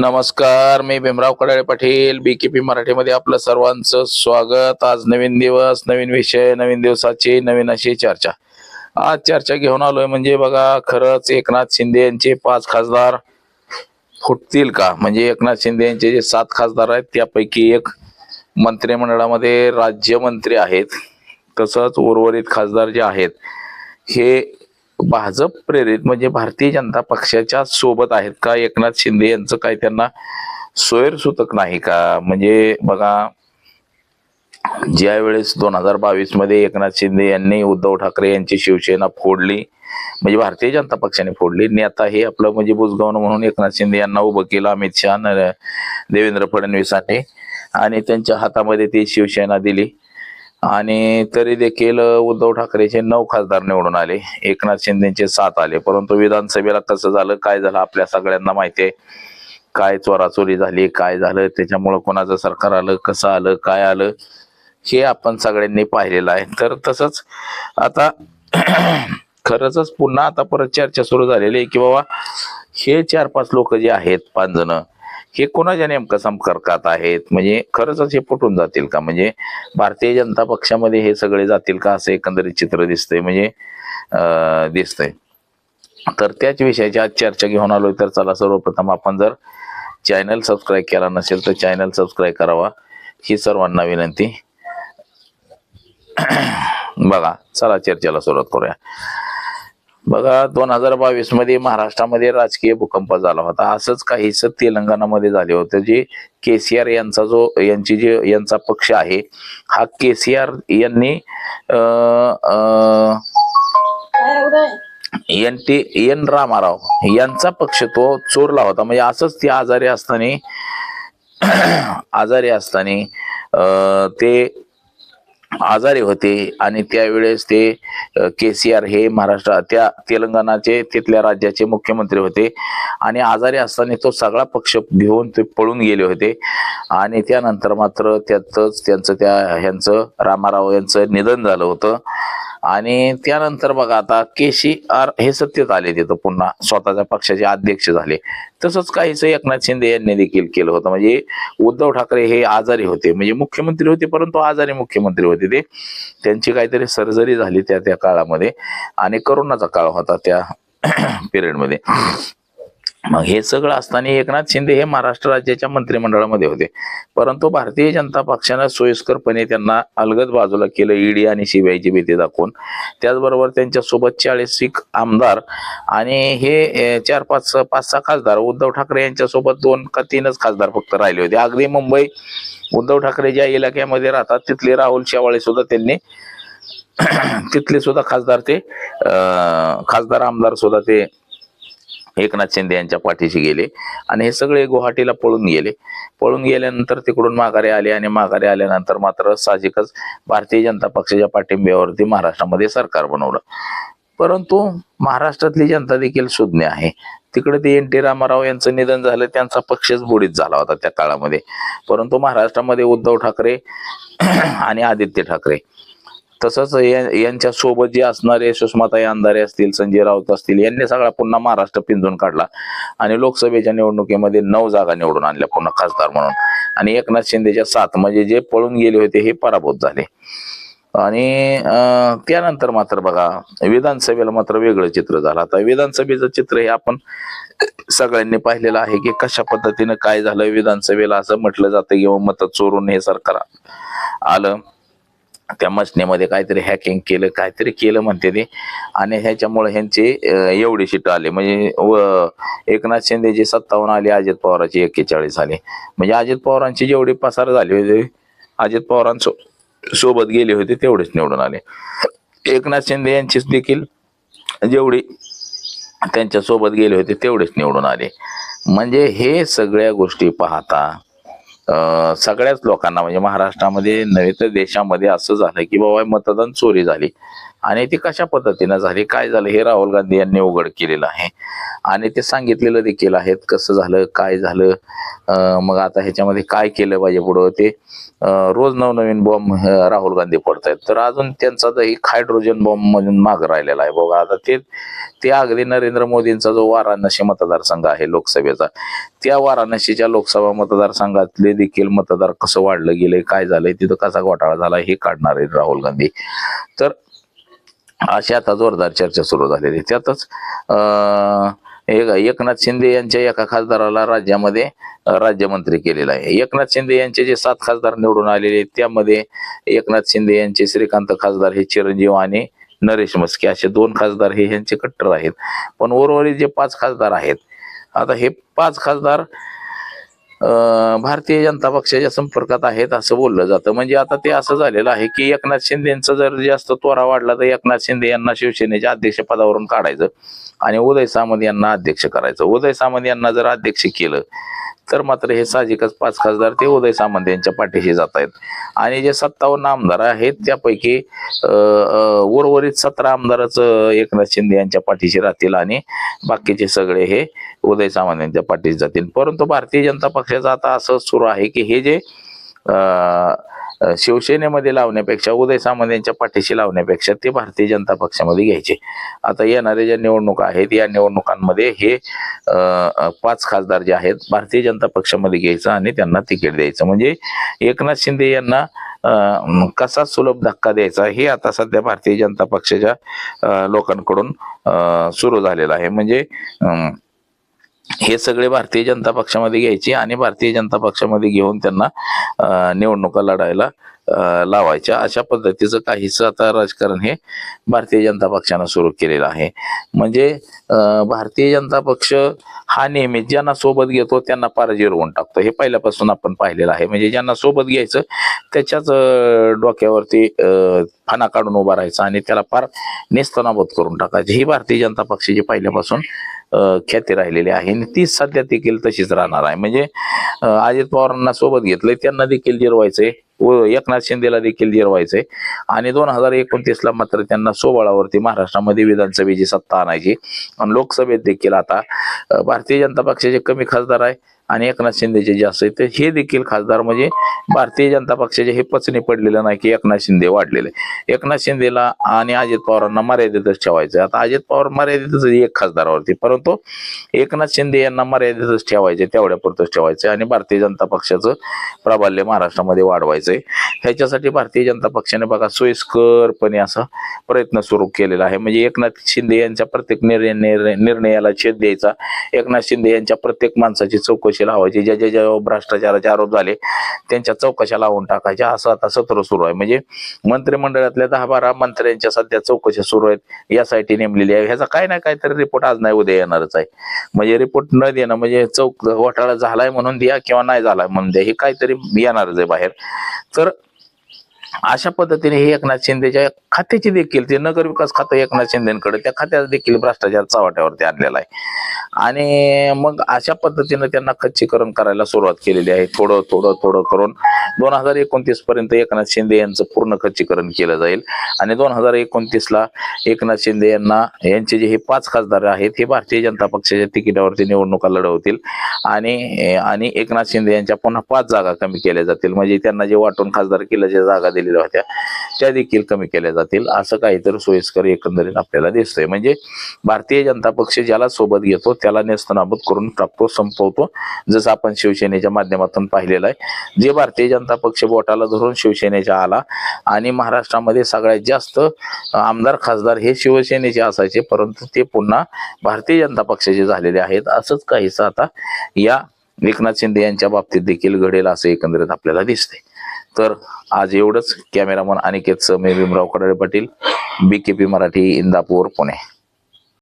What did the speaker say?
नमस्कार मी Bhimrao Kadale Patil B K P मराठीमध्ये आपलं सर्वांचं स्वागत. आज नवीन दिवस नवीन विषय नवीन दिवसाची नवीन अशी चर्चा. आज चर्चा घेऊन आलोय म्हणजे बघा खरंच एकनाथ शिंदे यांचे पाच खासदार फुटतील का? म्हणजे एकनाथ शिंदे यांचे जे सात खासदार आहेत त्यापैकी एक मंत्रिमंडळामध्ये राज्यमंत्री आहेत. तसंच उर्वरित खासदार जे आहेत हे भाजप प्रेरित म्हणजे भारतीय जनता पक्षाच्या सोबत आहेत का? एकनाथ शिंदे यांचं काय त्यांना सोयरसूतक नाही का? म्हणजे बघा ज्या वेळेस दोन हजार बावीसमध्ये एकनाथ शिंदे यांनी उद्धव ठाकरे यांची शिवसेना फोडली म्हणजे भारतीय जनता पक्षाने फोडली नेता हे आपलं म्हणजे बुजगावन म्हणून एकनाथ शिंदे यांना उभं केलं अमित शहा देवेंद्र फडणवीसांनी आणि त्यांच्या हातामध्ये ती शिवसेना दिली. आणि तरी देखील उद्धव ठाकरेचे नऊ खासदार निवडून आले. एकनाथ शिंदेचे सात आले. परंतु विधानसभेला कसं झालं काय झालं आपल्या सगळ्यांना माहिती आहे. काय चोराचोरी झाली काय झालं त्याच्यामुळं कोणाचं सरकार आलं कसं आलं काय आलं हे आपण सगळ्यांनी पाहिलेलं आहे. तर तसंच आता खरंच पुन्हा आता परत चर्चा सुरू झालेली आहे की बाबा हे चार पाच लोक जे आहेत पाच जण हे कोणाच्या नेमकं संपर्कात आहेत? म्हणजे खरंच हे पटून जातील का? म्हणजे भारतीय जनता पक्षामध्ये हे सगळे जातील का? असं एकंदरीत चित्र दिसतंय म्हणजे अं, दिसतंय. तर त्याच विषयाची आज चर्चा घेऊन आलोय. तर चला सर्वप्रथम आपण जर चॅनल सबस्क्राईब केला नसेल तर चॅनल सबस्क्राईब करावा. ही सर्वांना विनंती. बघा चला चर्चेला सुरुवात करूया. बघा दोन हजार बावीसमध्ये महाराष्ट्रामध्ये राजकीय भूकंप झाला होता. असंच काहीच तेलंगणामध्ये झाले होते जे केसीआर यांचा जो यांची जे यांचा पक्ष आहे हा केसीआर यांनी आर यांनी एन टी एन रामाराव यांचा पक्ष तो चोरला होता. म्हणजे असंच ते आजारी असताना आजारी असताना ते आजारी होते आणि त्यावेळेस ते के सी आर हे महाराष्ट्र त्या तेलंगणाचे तिथल्या राज्याचे मुख्यमंत्री होते. आणि आजारी असताना तो सगळा पक्ष घेऊन ते पळून गेले होते. आणि त्यानंतर मात्र त्यातच त्यांचं त्या ह्यांचं रामाराव यांचं निधन झालं होतं. आणि त्यानंतर बघा आता के सी आर हे सत्तेत आले तिथं पुन्हा. स्वतःच्या पक्षाचे अध्यक्ष झाले. तसंच काहीच एकनाथ शिंदे यांनी देखील केलं होतं. म्हणजे उद्धव ठाकरे हे आजारी होते. म्हणजे मुख्यमंत्री होते परंतु आजारी मुख्यमंत्री होते ते. त्यांची काहीतरी सर्जरी झाली त्या त्या काळामध्ये. आणि करोनाचा काळ होता त्या पिरियडमध्ये मग हे सगळं असताना एकनाथ शिंदे हे महाराष्ट्र राज्याच्या मंत्रिमंडळामध्ये होते. परंतु भारतीय जनता पक्षानं सोयीस्करपणे त्यांना अलगद बाजूला केलं ईडी आणि सीबीआयची भीती दाखवून. त्याचबरोबर त्यांच्यासोबत चाळीस शीख आमदार आणि हे चार पाच पाच सहा खासदार उद्धव ठाकरे यांच्यासोबत दोन का तीनच खासदार फक्त राहिले होते. अगदी मुंबई उद्धव ठाकरे ज्या इलाक्यामध्ये राहतात तिथले राहुल शेवाळे सुद्धा त्यांनी तिथले सुद्धा खासदार ते खासदार आमदार सुद्धा ते एकनाथ शिंदे यांच्या पाठीशी गेले. आणि हे सगळे गुवाहाटीला पळून गेले. पळून गेल्यानंतर तिकडून माघारी आले आणि माघारी आल्यानंतर मात्र साहजिकच भारतीय जनता पक्षाच्या पाठिंब्यावरती महाराष्ट्रामध्ये सरकार बनवलं. परंतु महाराष्ट्रातली जनता देखील सुज्ञ आहे. तिकडे ते एन टी रामाराव यांचं निधन झालं त्यांचा पक्षच बुडीत झाला होता त्या काळामध्ये. परंतु महाराष्ट्रामध्ये उद्धव ठाकरे आणि आदित्य ठाकरे तसंच यांच्या सोबत जे असणारे सुषमाताई अंधारे असतील संजय राऊत असतील यांनी सगळा पुन्हा महाराष्ट्र पिंजून काढला. आणि लोकसभेच्या निवडणुकीमध्ये नऊ जागा निवडून आणल्या पुन्हा खासदार म्हणून. आणि एकनाथ शिंदेच्या सात म्हणजे जे पळून गेले होते हे पराभूत झाले. आणि अं, त्यानंतर मात्र बघा विधानसभेला मात्र वेगळं चित्र झालं. आता विधानसभेचं चित्र हे आपण सगळ्यांनी पाहिलेलं आहे की कशा पद्धतीनं काय झालं विधानसभेला असं म्हटलं जातं किंवा मत चोरून हे सरकार आलं. त्या मशनीमध्ये काहीतरी हॅकिंग केलं काहीतरी केलं म्हणते ते. आणि ह्याच्यामुळे ह्यांचे एवढे सीट आले. म्हणजे व एकनाथ शिंदेचे सत्तावन्न आले अजित पवारांचे एक्केचाळीस आले. म्हणजे अजित पवारांची जेवढी पसार झाली होती अजित पवारांसो सोबत गेले होते तेवढेच निवडून आले. एकनाथ शिंदे यांचीच देखील जेवढी त्यांच्यासोबत गेले होते तेवढेच निवडून आले. म्हणजे हे सगळ्या गोष्टी पाहता सगळ्याच लोकांना म्हणजे महाराष्ट्रामध्ये नव्हे तर देशामध्ये असं झालं की बाबा मतदान चोरी झाली. आणि ती कशा पद्धतीनं झाली काय झालं हे राहुल गांधी यांनी उघड केलेलं आहे. आणि ते सांगितलेलं देखील आहेत कसं झालं काय झालं मग आता ह्याच्यामध्ये काय केलं पाहिजे पुढं? ते रोज नवनवीन बॉम्ब राहुल गांधी पडतायत. तर अजून त्यांचा तर एक हायड्रोजन बॉम्ब म्हणून माग राहिलेला आहे. बघा आता ते ते अगदी नरेंद्र मोदींचा जो वाराणसी मतदारसंघ आहे लोकसभेचा त्या वाराणसीच्या लोकसभा मतदारसंघातले देखील मतदार कसं वाढलं गेले काय झालंय तिथं कसा घोटाळा झाला हे काढणार आहेत राहुल गांधी. तर अशी आता जोरदार चर्चा सुरू झालेली. आहे. त्यातच एक एकनाथ शिंदे यांच्या एका खासदाराला राज्यामध्ये राज्यमंत्री केलेला आहे. एकनाथ शिंदे यांचे जे सात खासदार निवडून आलेले आहेत त्यामध्ये एकनाथ शिंदे यांचे श्रीकांत खासदार हे चिरंजीव आणि नरेश मस्के. असे दोन खासदार हे यांचे कट्टर आहेत. पण उर्वरित जे पाच खासदार आहेत आता हे पाच खासदार भारतीय जनता पक्षाच्या संपर्कात आहेत असं बोललं जातं. म्हणजे आता ते असं झालेलं आहे की एकनाथ शिंदेचा जर जास्त त्वरा वाढला तर एकनाथ शिंदे यांना शिवसेनेच्या अध्यक्षपदावरून काढायचं आणि उदय सामंत यांना अध्यक्ष करायचं. उदय सामंत यांना जर अध्यक्ष केलं तर मात्र हे साहजिकच पाच खासदार ते उदय सामंत यांच्या पाठीशी जात आहेत आणि जे सत्तावन्न आमदार आहेत त्यापैकी उर्वरित सतरा आमदारच एकनाथ शिंदे यांच्या पाठीशी राहतील आणि बाकीचे सगळे हे उदय सामंत यांच्या पाठीशी जातील. परंतु भारतीय जनता पक्षाचं आता असं सुरू आहे की हे जे अं, शिवसेनेमध्ये लावण्यापेक्षा उदय सामंत यांच्या पाठीशी लावण्यापेक्षा ते भारतीय जनता पक्षामध्ये घ्यायचे. आता येणाऱ्या ज्या निवडणुका आहेत या निवडणुकांमध्ये हे पाच खासदार जे आहेत भारतीय जनता पक्षामध्ये घ्यायचं आणि त्यांना तिकीट द्यायचं. म्हणजे एकनाथ शिंदे यांना कसा सुलभ धक्का द्यायचा हे आता सध्या भारतीय जनता पक्षाच्या लोकांकडून सुरू झालेलं आहे. म्हणजे हे सगळे भारतीय जनता पक्षामध्ये घ्यायचे आणि भारतीय जनता पक्षामध्ये घेऊन त्यांना निवडणुका लढायला लावायच्या. अशा पद्धतीचं काहीच आता राजकारण हे भारतीय जनता पक्षानं सुरू केलेलं आहे. म्हणजे भारतीय जनता पक्ष हा नेहमी ज्यांना सोबत घेतो त्यांना पार जिरवून टाकतो. हे पहिल्यापासून आपण पाहिलेलं आहे. म्हणजे ज्यांना सोबत घ्यायचं त्याच्याच डोक्यावरती अं, फाना काढून उभा राहायचा आणि त्याला पार नेस्तनाबोध करून टाकायची. ही भारतीय जनता पक्षाची पहिल्यापासून ख्याती राहिलेली आहे आणि ती सध्या देखील तशीच राहणार आहे. म्हणजे अजित पवारांना सोबत घेतलंय त्यांना देखील जिरवायचंय. व एकनाथ शिंदेला देखील जिरवायचंय. आणि दोन हजार एकोणतीस ला मात्र त्यांना सोबळावरती महाराष्ट्रामध्ये विधानसभेची सत्ता आणायची. आणि लोकसभेत देखील आता भारतीय जनता पक्षाचे कमी खासदार आहे. आणि एकनाथ शिंदेचे जे असते ते हे देखील खासदार म्हणजे भारतीय जनता पक्षाचे हे पचनी पडलेलं नाही की एकनाथ शिंदे वाढलेले. एकनाथ शिंदेला आणि अजित पवारांना मर्यादितच ठेवायचं आता अजित पवार मर्यादितच एक खासदारावरती परंतु एकनाथ शिंदे यांना मर्यादितच ठेवायचे तेवढ्यापुरतच ठेवायचे आणि भारतीय जनता पक्षाचं प्राबल्य महाराष्ट्रामध्ये वाढवायचंय. ह्याच्यासाठी भारतीय जनता पक्षाने बघा सोयीस्करपणे असा प्रयत्न सुरू केलेला आहे. म्हणजे एकनाथ शिंदे यांच्या प्रत्येक निर्णय- निर्णयाला छेद द्यायचा. एकनाथ शिंदे यांच्या प्रत्येक माणसाची चौकशी लावायची ज्या ज्या ज्या भ्रष्टाचाराचे आरोप झाले त्यांच्या चौकशा लावून टाकायच्या. असं आता सत्र सुरू आहे. म्हणजे मंत्रिमंडळातल्या दहा बारा मंत्र्यांच्या सध्या चौकशा सुरू आहेत. यासाठी नेमलेली आहे. ह्याचा काय ना काहीतरी रिपोर्ट आज नाही उद्या येणारच आहे. म्हणजे रिपोर्ट न देणं म्हणजे चौक घोटाळा झालाय म्हणून द्या किंवा नाही झालाय म्हणून द्या हे काहीतरी येणारच आहे बाहेर. तर अशा पद्धतीने हे एकनाथ शिंदेच्या खात्याची देखील ते नगर विकास खातं एकनाथ शिंदेकडे त्या खात्यात देखील भ्रष्टाचार चव्हाट्यावरती आणलेला आहे. आणि मग अशा पद्धतीनं त्यांना खच्चीकरण करायला सुरुवात केलेली आहे. थोडं थोडं थोडं करून दोन हजार एकोणतीस पर्यंत एकनाथ शिंदे यांचं पूर्ण खच्चीकरण केलं जाईल. आणि दोन हजार एकोणतीस ला एकनाथ शिंदे यांना यांचे जे हे पाच खासदार आहेत हे भारतीय जनता पक्षाच्या तिकिटावरती निवडणुका लढवतील. आणि आणि एकनाथ शिंदे यांच्या पुन्हा पाच जागा कमी केल्या जातील. म्हणजे त्यांना जे वाटून खासदार केल्याच्या जागा दिलेल्या होत्या त्या देखील कमी केल्या जातील. असं काहीतरी सोयीस्कर एकंदरीत आपल्याला दिसतंय. म्हणजे भारतीय जनता पक्ष ज्याला सोबत घेतो त्याला नेस्तनाबूत करून टाकतो संपवतो. जसं आपण शिवसेनेच्या माध्यमातून पाहिलेलं आहे जे भारतीय जनता पक्ष बोटाला धरून शिवसेनेच्या आला आणि महाराष्ट्रामध्ये सगळ्यात जास्त आमदार खासदार हे शिवसेनेचे असायचे परंतु ते पुन्हा भारतीय जनता पक्षाचे झालेले आहेत. असंच काहीच आता या एकनाथ शिंदे यांच्या बाबतीत देखील घडेल असं एकंदरीत आपल्याला दिसते तर आज एवढंच. कॅमेरामन अनिकेत मे भीमराव कडाळे पाटील पी मराठी इंदापूर पुणे.